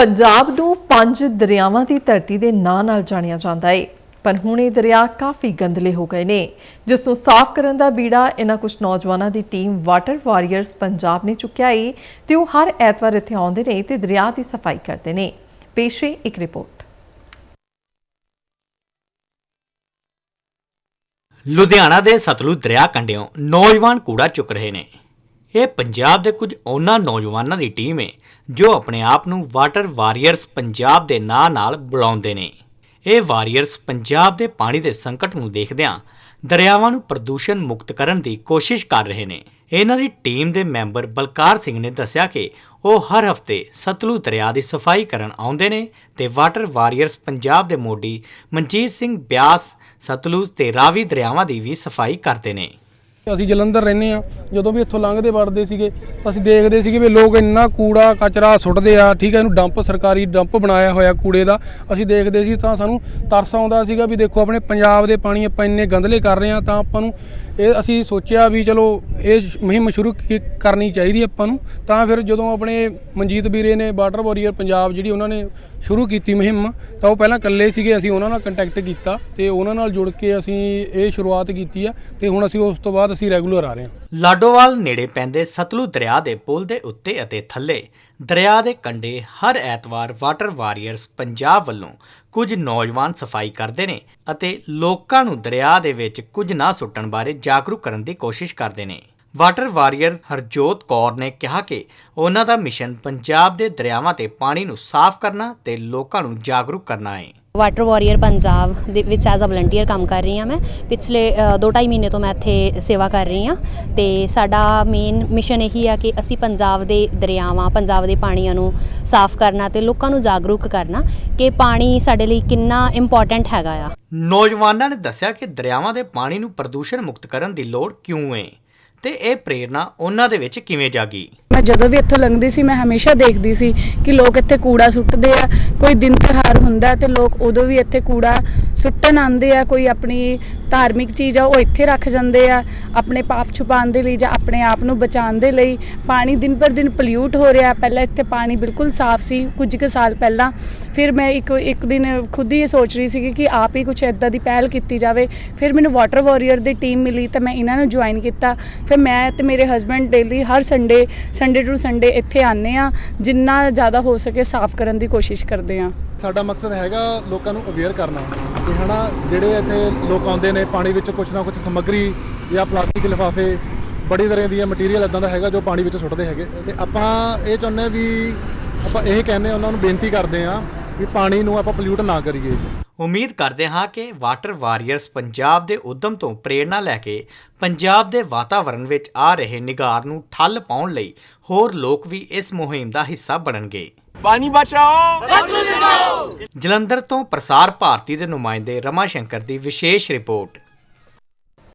ਪੰਜਾਬ ਨੂੰ ਪੰਜ ਦਰਿਆਵਾਂ ਦੀ ਧਰਤੀ ਦੇ ਨਾਂ ਨਾਲ ਜਾਣਿਆ ਜਾਂਦਾ ਹੈ ਪਰ ਹੁਣ ਇਹ ਦਰਿਆ ਕਾਫੀ ਗੰਦਲੇ ਹੋ ਗਏ ਨੇ। ਜਿਸ ਨੂੰ ਸਾਫ਼ ਕਰਨ ਦਾ ਬੀੜਾ ਇਹਨਾਂ ਕੁਝ ਨੌਜਵਾਨਾਂ ਦੀ ਟੀਮ ਵਾਟਰ ਵਾਰੀਅਰਸ ਪੰਜਾਬ ਨੇ ਚੁੱਕਿਆ ਹੈ ਤੇ ਉਹ ਹਰ ਐਤਵਾਰ ਇੱਥੇ ਆਉਂਦੇ ਨੇ ਤੇ ਦਰਿਆ ਦੀ ਸਫ਼ਾਈ ਕਰਦੇ ਨੇ। ਪੇਸ਼ੇ ਇੱਕ ਰਿਪੋਰਟ। ਲੁਧਿਆਣਾ ਦੇ ਸਤਲੁਜ ਦਰਿਆ ਕੰਢਿਓਂ ਨੌਜਵਾਨ ਕੂੜਾ ਚੁੱਕ ਰਹੇ ਨੇ। ਇਹ ਪੰਜਾਬ ਦੇ ਕੁਝ ਉਹਨਾਂ ਨੌਜਵਾਨਾਂ ਦੀ ਟੀਮ ਹੈ ਜੋ ਆਪਣੇ ਆਪ ਨੂੰ ਵਾਟਰ ਵਾਰੀਅਰਸ ਪੰਜਾਬ ਦੇ ਨਾਂ ਨਾਲ ਬੁਲਾਉਂਦੇ ਨੇ। ਇਹ ਵਾਰੀਅਰਸ ਪੰਜਾਬ ਦੇ ਪਾਣੀ ਦੇ ਸੰਕਟ ਨੂੰ ਦੇਖਦਿਆਂ ਦਰਿਆਵਾਂ ਨੂੰ ਪ੍ਰਦੂਸ਼ਣ ਮੁਕਤ ਕਰਨ ਦੀ ਕੋਸ਼ਿਸ਼ ਕਰ ਰਹੇ ਨੇ। ਇਹਨਾਂ ਦੀ ਟੀਮ ਦੇ ਮੈਂਬਰ ਬਲਕਾਰ ਸਿੰਘ ਨੇ ਦੱਸਿਆ ਕਿ ਉਹ ਹਰ ਹਫ਼ਤੇ ਸਤਲੁਜ ਦਰਿਆ ਦੀ ਸਫ਼ਾਈ ਕਰਨ ਆਉਂਦੇ ਨੇ ਤੇ ਵਾਟਰ ਵਾਰੀਅਰਸ ਪੰਜਾਬ ਦੇ ਮੋਢੀ ਮਨਜੀਤ ਸਿੰਘ ਬਿਆਸ ਸਤਲੁਜ ਤੇ ਰਾਵੀ ਦਰਿਆਵਾਂ ਦੀ ਵੀ ਸਫ਼ਾਈ ਕਰਦੇ ਨੇ। ਅਸੀਂ ਜਲੰਧਰ ਰਹਿੰਦੇ ਆ ਜਦੋਂ ਵੀ ਇੱਥੋਂ ਲੰਘਦੇ ਵੜਦੇ ਸੀਗੇ, ਤਾਂ ਅਸੀਂ ਦੇਖਦੇ ਸੀਗੇ ਵੀ ਲੋਕ ਇੰਨਾ ਕੂੜਾ ਕਚਰਾ ਸੁੱਟਦੇ ਆ, ਠੀਕ ਹੈ, ਇਹਨੂੰ ਡੰਪ ਸਰਕਾਰੀ ਡੰਪ ਬਣਾਇਆ ਹੋਇਆ ਕੂੜੇ ਦਾ। ਅਸੀਂ ਦੇਖਦੇ ਸੀ ਤਾਂ ਸਾਨੂੰ ਤਰਸ ਆਉਂਦਾ ਸੀਗਾ ਵੀ ਦੇਖੋ ਆਪਣੇ ਪੰਜਾਬ ਦੇ ਪਾਣੀ ਆਪਾਂ ਇੰਨੇ ਗੰਦਲੇ ਕਰ ਰਹੇ ਆ ਤਾਂ ਆਪਾਂ ਨੂੰ ਇਹ ਅਸੀਂ ਸੋਚਿਆ ਵੀ ਚਲੋ ਇਹ ਮੁਹਿੰਮ ਸ਼ੁਰੂ ਕੀ- ਕਰਨੀ ਚਾਹੀਦੀ ਆਪਾਂ ਨੂੰ। ਤਾਂ ਫਿਰ ਜਦੋਂ ਆਪਣੇ ਮਨਜੀਤ ਵੀਰੇ ਨੇ ਵਾਟਰ ਵਾਰੀਅਰ ਪੰਜਾਬ ਜਿਹੜੀ ਉਹਨਾਂ ਨੇ ਸ਼ੁਰੂ ਕੀਤੀ ਮੁਹਿੰਮ, ਤਾਂ ਉਹ ਪਹਿਲਾਂ ਇਕੱਲੇ ਸੀਗੇ, ਅਸੀਂ ਉਹਨਾਂ ਨਾਲ ਕੰਟੈਕਟ ਕੀਤਾ ਤੇ ਉਹਨਾਂ ਨਾਲ ਜੁੜ ਕੇ ਅਸੀਂ ਇਹ ਸ਼ੁਰੂਆਤ ਕੀਤੀ ਆ ਤੇ ਹੁਣ ਅਸੀਂ ਉਸ ਤੋਂ ਬਾਅਦ ਅਸੀਂ ਰੈਗੂਲਰ ਆ ਰਹੇ ਹਾਂ। ਲਾਡੋਵਾਲ ਨੇੜੇ ਪੈਂਦੇ ਸਤਲੁਜ ਦਰਿਆ ਦੇ ਪੁਲ ਦੇ ਉੱਤੇ ਅਤੇ ਥੱਲੇ। ਦਰਿਆ ਦੇ ਕੰਢੇ ਹਰ ਐਤਵਾਰ ਵਾਟਰ ਵਾਰੀਅਰਸ ਪੰਜਾਬ ਵੱਲੋਂ ਕੁਝ ਨੌਜਵਾਨ ਸਫ਼ਾਈ ਕਰਦੇ ਨੇ ਅਤੇ ਲੋਕਾਂ ਨੂੰ ਦਰਿਆ ਦੇ ਵਿੱਚ ਕੁਝ ਨਾ ਸੁੱਟਣ ਬਾਰੇ ਜਾਗਰੂਕ ਕਰਨ ਦੀ ਕੋਸ਼ਿਸ਼ ਕਰਦੇ ਨੇ। ਵਾਟਰ ਵਾਰੀਅਰ ਹਰਜੋਤ ਕੌਰ ਨੇ ਕਿਹਾ ਕਿ ਉਹਨਾਂ ਦਾ ਮਿਸ਼ਨ ਪੰਜਾਬ ਦੇ ਦਰਿਆਵਾਂ ਤੇ ਪਾਣੀ ਨੂੰ ਸਾਫ਼ ਕਰਨਾ ਤੇ ਲੋਕਾਂ ਨੂੰ ਜਾਗਰੂਕ ਕਰਨਾ ਹੈ। ਵਾਟਰ ਵਾਰੀਅਰ ਪੰਜਾਬ ਦੇ ਵਿੱਚ ਐਜ਼ ਅ ਵਲੰਟੀਅਰ ਕੰਮ ਕਰ ਰਹੀ ਹਾਂ ਮੈਂ। ਪਿਛਲੇ 2.5 ਮਹੀਨੇ ਤੋਂ ਮੈਂ ਇੱਥੇ ਸੇਵਾ ਕਰ ਰਹੀ ਹਾਂ ਤੇ ਸਾਡਾ ਮੇਨ ਮਿਸ਼ਨ ਇਹੀ ਆ ਕਿ ਅਸੀਂ ਪੰਜਾਬ ਦੇ ਦਰਿਆਵਾਂ ਪੰਜਾਬ ਦੇ ਪਾਣੀਆਂ ਨੂੰ ਸਾਫ਼ ਕਰਨਾ ਤੇ ਲੋਕਾਂ ਨੂੰ ਜਾਗਰੂਕ ਕਰਨਾ ਕਿ ਪਾਣੀ ਸਾਡੇ ਲਈ ਕਿੰਨਾ ਇੰਪੋਰਟੈਂਟ ਹੈਗਾ ਆ। ਨੌਜਵਾਨਾਂ ਨੇ ਦੱਸਿਆ ਕਿ ਦਰਿਆਵਾਂ ਦੇ ਪਾਣੀ ਨੂੰ ਪ੍ਰਦੂਸ਼ਣ ਮੁਕਤ ਕਰਨ ਦੀ ਲੋੜ ਕਿਉਂ ਹੈ? ਤੇ ਇਹ ਪ੍ਰੇਰਣਾ ਉਹਨਾਂ ਦੇ ਵਿੱਚ ਕਿਵੇਂ ਜਾਗੀ? ਮੈਂ ਜਦੋਂ ਵੀ ਇੱਥੋਂ ਲੰਘਦੀ ਸੀ, ਮੈਂ ਹਮੇਸ਼ਾ ਦੇਖਦੀ ਸੀ ਕਿ ਲੋਕ ਇੱਥੇ ਕੂੜਾ ਸੁੱਟਦੇ ਆ, ਕੋਈ ਦਿਨ ਤਿਉਹਾਰ ਹੁੰਦਾ ਤੇ ਲੋਕ ਉਦੋਂ ਵੀ ਇੱਥੇ ਕੂੜਾ ਸੁੱਟਣ ਆਉਂਦੇ ਆ, ਕੋਈ ਆਪਣੀ ਧਾਰਮਿਕ ਚੀਜ਼ ਆ, ਉਹ ਇੱਥੇ ਰੱਖ ਜਾਂਦੇ ਆ, ਆਪਣੇ ਪਾਪ ਛੁਪਾਉਣ ਦੇ ਲਈ ਜਾਂ ਆਪਣੇ ਆਪ ਨੂੰ ਬਚਾਉਣ ਦੇ ਲਈ। ਪਾਣੀ ਦਿਨ ਪਰ ਦਿਨ ਪੋਲਿਊਟ ਹੋ ਰਿਹਾ। ਪਹਿਲਾਂ ਇੱਥੇ ਪਾਣੀ ਬਿਲਕੁਲ ਸਾਫ਼ ਸੀ, ਕੁਝ ਕੁ ਸਾਲ ਪਹਿਲਾਂ। ਫਿਰ ਮੈਂ ਇੱਕ ਇੱਕ ਦਿਨ ਖੁਦ ਹੀ ਇਹ ਸੋਚ ਰਹੀ ਸੀ ਕਿ ਆਪ ਹੀ ਕੁਝ ਇਦਾਂ ਦੀ ਪਹਿਲ ਕੀਤੀ ਜਾਵੇ। ਫਿਰ ਮੈਨੂੰ ਵਾਟਰ ਵਾਰੀਅਰ ਦੀ ਟੀਮ ਮਿਲੀ ਤਾਂ ਮੈਂ ਇਹਨਾਂ ਨੂੰ ਜੁਆਇਨ ਕੀਤਾ। ਫਿਰ ਮੈਂ ਤੇ ਮੇਰੇ ਹਸਬੰਡ ਡੇਲੀ ਹਰ ਸੰਡੇ ਸੰਡੇ ਟੂ ਸੰਡੇ ਇੱਥੇ ਆਨੇ ਆ ਜਿੰਨਾ ਜ਼ਿਆਦਾ ਹੋ ਸਕੇ ਸਾਫ਼ ਕਰਨ ਦੀ ਕੋਸ਼ਿਸ਼ ਕਰਦੇ ਆ ਸਾਡਾ ਮਕਸਦ ਹੈਗਾ ਲੋਕਾਂ ਨੂੰ ਅਵੇਅਰ ਕਰਨਾ। ਕਿ ਹਨਾ ਜਿਹੜੇ ਇੱਥੇ ਲੋਕ ਆਉਂਦੇ ਨੇ ਪਾਣੀ ਵਿੱਚ ਕੁਝ ਨਾ ਕੁਝ ਸਮੱਗਰੀ ਜਾਂ ਪਲਾਸਟਿਕ ਲਿਫਾਫੇ ਬੜੀ ਤਰ੍ਹਾਂ ਦੀਆਂ ਮਟੀਰੀਅਲ ਇਦਾਂ ਦਾ ਹੈਗਾ ਜੋ ਪਾਣੀ ਵਿੱਚ ਸੁੱਟਦੇ ਹੈਗੇ। ਤੇ ਆਪਾਂ ਇਹ ਚਾਹੁੰਦੇ ਹਾਂ ਵੀ ਆਪਾਂ ਇਹ ਕਹਿੰਦੇ ਉਹਨਾਂ ਨੂੰ ਬੇਨਤੀ ਕਰਦੇ ਹਾਂ ਵੀ ਪਾਣੀ ਨੂੰ ਆਪਾਂ ਪੋਲਿਊਟ ਨਾ ਕਰੀਏ। ਉਮੀਦ ਕਰਦੇ ਹਾਂ ਕਿ ਵਾਟਰ ਵਾਰੀਅਰਸ ਪੰਜਾਬ ਦੇ ਉਦਮ ਤੋਂ ਪ੍ਰੇਰਣਾ ਲੈ ਕੇ ਪੰਜਾਬ ਦੇ ਵਾਤਾਵਰਣ ਵਿੱਚ ਆ ਰਹੇ ਨਿਗਾਰ ਨੂੰ ਠੱਲ ਪਾਉਣ ਲਈ ਹੋਰ ਲੋਕ ਵੀ ਇਸ ਮੁਹਿੰਮ ਦਾ ਹਿੱਸਾ ਬਣਨਗੇ। ਪਾਣੀ ਬਚਾਓ! ਜਲੰਧਰ ਤੋਂ ਪ੍ਰਸਾਰ ਭਾਰਤੀ ਦੇ ਨੁਮਾਇੰਦੇ ਰਮਾ ਸ਼ੰਕਰ ਦੀ ਵਿਸ਼ੇਸ਼ ਰਿਪੋਰਟ।